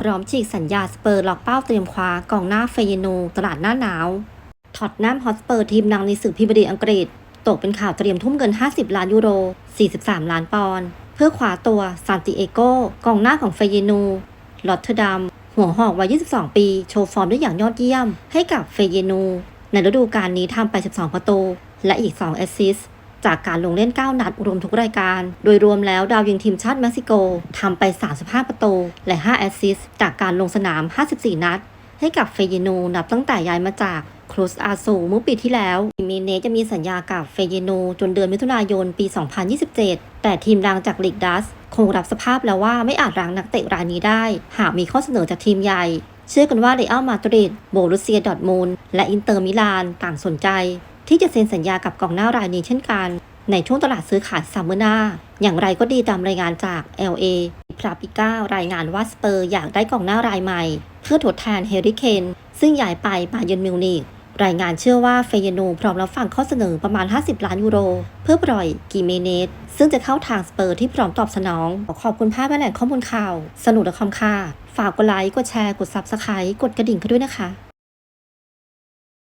พร้อมฉีกสัญญาสเปอร์ล็อกเป้าเตรียมคว้ากองหน้าเฟเยโน ตลาดหน้าหนาวท็อตแนมฮอตสเปอร์ทีมดังในสื่อพิบดีอังกฤษ ตกเป็นข่าวเตรียมทุ่มเงิน 50 ล้านยูโร 43 ล้านปอนด์เพื่อคว้าตัวซานติเอโกกองหน้าของเฟเยโนลอตเทอร์ดัมหัวหอกวัย 22 ปี โชว์ฟอร์มได้อย่างยอดเยี่ยม ให้กับเฟเยโนในฤดูกาลนี้ทำไป 12 ประตู และอีก 2 แอสซิสต์ จากการลงเล่น 9 นัดรวมทุกรายการ โดยรวมแล้วดาวยิงทีมชาติเม็กซิโกทำไป 35 ประตู และ 5 แอสซิสต์จากการลงสนาม 54 นัด ให้กับเฟเยโนนับตั้งแต่ย้ายมาจากครูสอาซูเมื่อปีที่แล้วมีเนจะมีสัญญากับเฟเยโนจนเดือนมิถุนายนปี 2027 แต่ทีมดังจากลีกดัส คงรับสภาพแล้วว่าไม่อาจรั้งนักเตะรายนี้ได้ หากมีข้อเสนอจากทีมใหญ่ เชื่อกันว่าเรอัลมาดริดโบรุสเซียดอร์ทมูลและอินเตอร์มิลานต่างสนใจ ที่จะเซ็นสัญญากับกองหน้ารายนี้เช่นกัน ในช่วงตลาดซื้อขายซัมเมอร์หน้า อย่างไรก็ดีตามรายงานจาก LA พราปิก้ารายงานว่าสเปอร์อยากได้กองหน้ารายใหม่ เพื่อทดแทนเฮริเคนซึ่งย้ายไปบาเยนมิวนิกรายงานเชื่อว่าเฟยโนพร้อมรับฟังข้อเสนอประมาณ 50 ล้านยูโร เพื่อปล่อยกิเมเนสซึ่งจะเข้าทางสเปอร์ที่พร้อมตอบสนอง ขอบคุณภาพและแหล่งข้อมูลข่าว สนุกและคอมค่ะฝากกดไลค์ กดแชร์ กดซับสไครต์กดกระดิ่งกันด้วยนะคะ